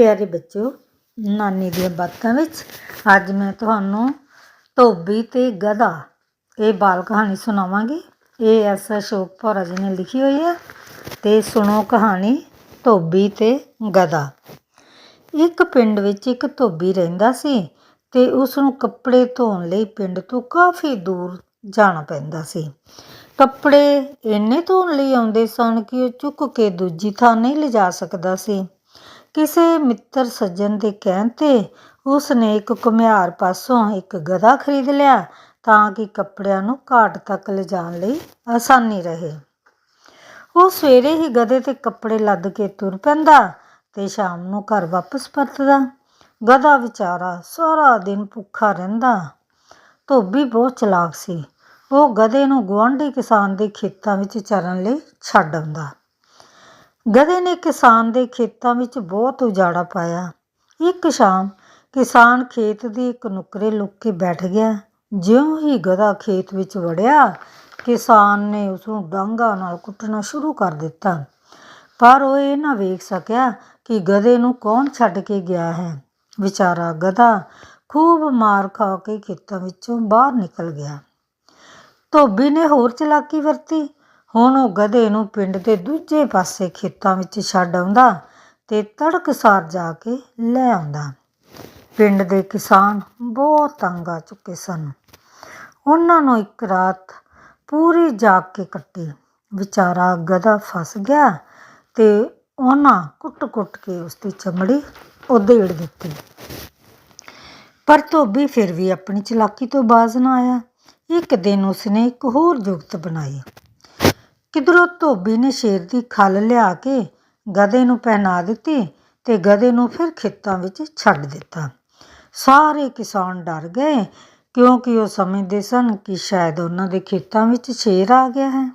ਪਿਆਰੇ ਬੱਚੋ ਨਾਨੀ ਦੀਆਂ ਬਾਤਾਂ ਵਿੱਚ ਅੱਜ ਮੈਂ ਤੁਹਾਨੂੰ ਧੋਬੀ ਤੇ ਗਧਾ ਇਹ ਬਾਲ ਕਹਾਣੀ ਸੁਣਾਵਾਂਗੀ। ਇਹ ਐਸ ਅਸ਼ੋਕ ਭੌਰਾ ਜੀ ਨੇ ਲਿਖੀ ਹੋਈ ਹੈ ਤੇ ਸੁਣੋ ਕਹਾਣੀ ਧੋਬੀ ਤੇ ਗਧਾ। ਇੱਕ ਪਿੰਡ ਵਿੱਚ ਇੱਕ ਧੋਬੀ ਰਹਿੰਦਾ ਸੀ ਤੇ ਉਸ ਨੂੰ ਕੱਪੜੇ ਧੋਣ ਲਈ ਪਿੰਡ ਤੋਂ ਕਾਫੀ ਦੂਰ ਜਾਣਾ ਪੈਂਦਾ ਸੀ। ਕੱਪੜੇ ਇੰਨੇ ਧੋਣ ਲਈ ਆਉਂਦੇ ਸਨ ਕਿ ਉਹ ਚੁੱਕ ਕੇ ਦੂਜੀ ਥਾਂ ਨਹੀਂ ਲਿਜਾ ਸਕਦਾ ਸੀ। ਕਿਸੇ ਮਿੱਤਰ ਸੱਜਣ ਦੇ ਕਹਿਣ ਤੇ ਉਸ ਨੇ ਇੱਕ ਘੁਮਿਆਰ ਪਾਸੋਂ ਇੱਕ ਗਧਾ ਖਰੀਦ ਲਿਆ ਤਾਂ ਕਿ ਕੱਪੜਿਆਂ ਨੂੰ ਘਾਟ ਤੱਕ ਲਿਜਾਣ ਲਈ ਆਸਾਨੀ ਰਹੇ। ਉਹ ਸਵੇਰੇ ਹੀ ਗਧੇ ਤੇ ਕੱਪੜੇ ਲੱਦ ਕੇ ਤੁਰ ਪੈਂਦਾ ਤੇ ਸ਼ਾਮ ਨੂੰ ਘਰ ਵਾਪਸ ਪਰਤਦਾ। ਗਧਾ ਵਿਚਾਰਾ ਸਾਰਾ ਦਿਨ ਭੁੱਖਾ ਰਹਿੰਦਾ। ਧੋਬੀ ਬਹੁਤ ਚਲਾਕ ਸੀ। ਉਹ ਗਧੇ ਨੂੰ ਗੁਆਂਢੀ ਕਿਸਾਨ ਦੇ ਖੇਤਾਂ ਵਿੱਚ ਚਰਨ ਲਈ ਛੱਡ ਆਉਂਦਾ। ਗਧੇ ਨੇ ਕਿਸਾਨ ਦੇ ਖੇਤਾਂ ਵਿੱਚ ਬਹੁਤ ਉਜਾੜਾ ਪਾਇਆ। ਇੱਕ ਸ਼ਾਮ ਕਿਸਾਨ ਖੇਤ ਦੀ ਇੱਕ ਨੁੱਕਰੇ ਲੁੱਕ ਕੇ ਬੈਠ ਗਿਆ। ਜਿਉਂ ਹੀ ਗਧਾ ਖੇਤ ਵਿੱਚ ਵੜਿਆ, ਕਿਸਾਨ ਨੇ ਉਸ ਨੂੰ ਡਾਂਗਾ ਨਾਲ ਕੁੱਟਣਾ ਸ਼ੁਰੂ ਕਰ ਦਿੱਤਾ। ਪਰ ਉਹ ਇਹ ਨਾ ਵੇਖ ਸਕਿਆ ਕਿ ਗਧੇ ਨੂੰ ਕੌਣ ਛੱਡ ਕੇ ਗਿਆ ਹੈ। ਵਿਚਾਰਾ ਗਧਾ ਖੂਬ ਮਾਰ ਖਾ ਕੇ ਖੇਤਾਂ ਵਿੱਚੋਂ ਬਾਹਰ ਨਿਕਲ ਗਿਆ। ਧੋਬੀ ਨੇ ਹੋਰ ਚਲਾਕੀ ਵਰਤੀ। ਹੁਣ ਉਹ ਗਧੇ ਨੂੰ ਪਿੰਡ ਦੇ ਦੂਜੇ ਪਾਸੇ ਖੇਤਾਂ ਵਿੱਚ ਛੱਡ ਆਉਂਦਾ ਤੇ ਤੜਕਸਾਰ ਜਾ ਕੇ ਲੈ ਆਉਂਦਾ। ਪਿੰਡ ਦੇ ਕਿਸਾਨ ਬਹੁਤ ਤੰਗ ਆ ਚੁੱਕੇ ਸਨ। ਉਹਨਾਂ ਨੂੰ ਇੱਕ ਰਾਤ ਪੂਰੀ ਜਾਗ ਕੇ ਕੱਟੀ। ਵਿਚਾਰਾ ਗਧਾ ਫਸ ਗਿਆ ਤੇ ਉਹਨਾਂ ਕੁੱਟ-ਕੁੱਟ ਕੇ ਉਸ ਦੀ ਚਮੜੀ ਉਧੇੜ ਦਿੱਤੀ। ਪਰ ਧੋਬੀ ਫਿਰ ਵੀ ਆਪਣੀ ਚਲਾਕੀ ਤੋਂ ਬਾਜ਼ ਨਾ ਆਇਆ। ਇੱਕ ਦਿਨ ਉਸਨੇ ਇੱਕ ਹੋਰ ਜੁਗਤ ਬਣਾਈ। ਕਿਧਰੋਂ ਧੋਬੀ ਨੇ ਸ਼ੇਰ ਦੀ ਖੱਲ ਲਿਆ ਕੇ ਗਧੇ ਨੂੰ ਪਹਿਨਾ ਦਿੱਤੀ ਤੇ ਗਧੇ ਨੂੰ ਫਿਰ ਖੇਤਾਂ ਵਿੱਚ ਛੱਡ ਦਿੱਤਾ। ਸਾਰੇ ਕਿਸਾਨ ਡਰ ਗਏ ਕਿਉਂਕਿ ਉਹ ਸਮਝਦੇ ਸਨ ਕਿ ਸ਼ਾਇਦ ਉਹਨਾਂ ਦੇ ਖੇਤਾਂ ਵਿੱਚ ਸ਼ੇਰ ਆ ਗਿਆ ਹੈ।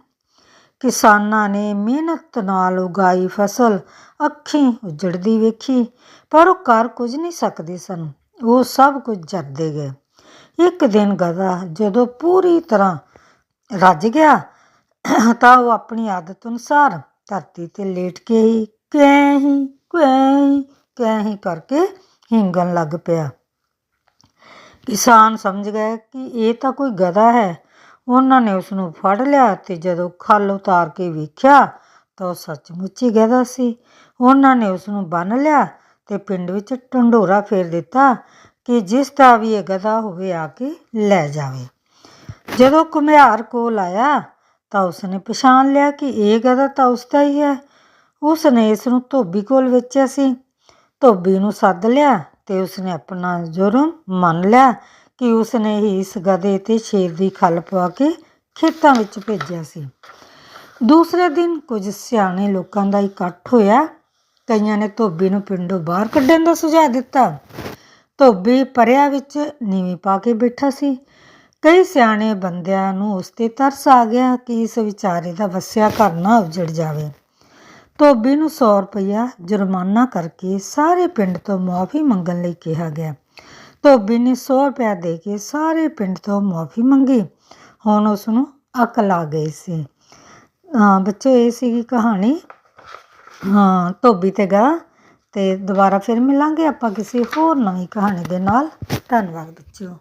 ਕਿਸਾਨਾਂ ਨੇ ਮਿਹਨਤ ਨਾਲ ਉਗਾਈ ਫਸਲ ਅੱਖੀਂ ਉਜੜਦੀ ਵੇਖੀ, ਪਰ ਉਹ ਕਰ ਕੁਝ ਨਹੀਂ ਸਕਦੇ ਸਨ। ਉਹ ਸਭ ਕੁਝ ਜਰਦੇ ਗਏ। ਇੱਕ ਦਿਨ ਗਧਾ ਜਦੋਂ ਪੂਰੀ ਤਰ੍ਹਾਂ ਰੱਜ ਗਿਆ ਤਾਂ ਉਹ ਆਪਣੀ ਆਦਤ ਅਨੁਸਾਰ ਧਰਤੀ ਤੇ ਲੇਟ ਕੇ ਹੀ ਕੈਹੀ ਕੈਹੀ ਕੈਹੀ ਕਰਕੇ ਹਿੰਗਣ ਲੱਗ ਪਿਆ। ਕਿਸਾਨ ਸਮਝ ਗਏ ਕਿ ਇਹ ਤਾਂ ਕੋਈ ਗਧਾ ਹੈ। ਉਹਨਾਂ ਨੇ ਉਸ ਨੂੰ ਫੜ ਲਿਆ ਤੇ ਜਦੋਂ ਖੱਲ ਉਤਾਰ ਕੇ ਵੇਖਿਆ ਤਾਂ ਉਹ ਸੱਚਮੁੱਚ ਹੀ ਗਧਾ ਸੀ। ਉਹਨਾਂ ਨੇ ਉਸ ਨੂੰ ਬੰਨ ਲਿਆ ਤੇ ਪਿੰਡ ਵਿੱਚ ਢੰਡੋਰਾ ਫੇਰ ਦਿੱਤਾ ਕਿ ਜਿਸ ਦਾ ਵੀ ਇਹ ਗਧਾ ਹੋਵੇ ਆ ਕੇ ਲੈ ਜਾਵੇ। ਜਦੋਂ ਘੁਮਿਆਰ ਕੋਲ ਆਇਆ ਤਾਂ ਉਸਨੇ ਪਛਾਣ ਲਿਆ ਕਿ ਇਹ ਗਧਾ ਤਾਂ ਉਸਦਾ ਹੀ ਹੈ। ਉਸਨੇ ਇਸ ਨੂੰ ਧੋਬੀ ਕੋਲ ਵੇਚਿਆ ਸੀ। ਧੋਬੀ ਨੂੰ ਸੱਦ ਲਿਆ ਤੇ ਉਸਨੇ ਆਪਣਾ ਜੁਰਮ ਮੰਨ ਲਿਆ ਕਿ ਉਸਨੇ ਹੀ ਇਸ ਗਧੇ ਤੇ ਸ਼ੇਰ ਦੀ ਖੱਲ ਪਵਾ ਕੇ ਖੇਤਾਂ ਵਿੱਚ ਭੇਜਿਆ ਸੀ। ਦੂਸਰੇ ਦਿਨ ਕੁਝ ਸਿਆਣੇ ਲੋਕਾਂ ਦਾ ਇਕੱਠ ਹੋਇਆ। ਕਈਆਂ ਨੇ ਧੋਬੀ ਨੂੰ ਪਿੰਡੋਂ ਬਾਹਰ ਕੱਢਣ ਦਾ ਸੁਝਾਅ ਦਿੱਤਾ। ਧੋਬੀ ਪਰਿਆ ਵਿੱਚ ਨੀਵੀਂ ਪਾ ਕੇ ਬੈਠਾ ਸੀ। ਕਈ ਸਿਆਣੇ ਬੰਦਿਆਂ ਨੂੰ ਉਸ ਤੇ ਤਰਸ ਆ ਗਿਆ ਕਿ ਇਸ ਵਿਚਾਰੇ ਦਾ ਵਸਿਆ ਘਰ ਨਾ ਉਜੜ ਜਾਵੇ। ਧੋਬੀ ਨੂੰ 100 ਰੁਪਇਆ ਜੁਰਮਾਨਾ ਕਰਕੇ ਸਾਰੇ ਪਿੰਡ ਤੋਂ ਮਾਫੀ ਮੰਗਣ ਲਈ ਕਿਹਾ ਗਿਆ। ਧੋਬੀ ਨੇ 100 ਰੁਪਇਆ ਦੇ ਕੇ ਸਾਰੇ ਪਿੰਡ ਤੋਂ ਮਾਫੀ ਮੰਗੀ। ਹੁਣ ਉਸ ਨੂੰ ਅਕਲ ਆ ਗਈ ਸੀ। ਹਾਂ, ਬੱਚੋ, ਇਹ ਸੀਗੀ ਕਹਾਣੀ। ਹਾਂ, ਧੋਬੀ ਤੇ ਗਾ ਤੇ ਦੁਬਾਰਾ ਫਿਰ ਮਿਲਾਂਗੇ ਆਪਾਂ ਕਿਸੇ ਹੋਰ ਨਵੀਂ ਕਹਾਣੀ ਦੇ ਨਾਲ। ਧੰਨਵਾਦ, ਬੱਚਿਓ।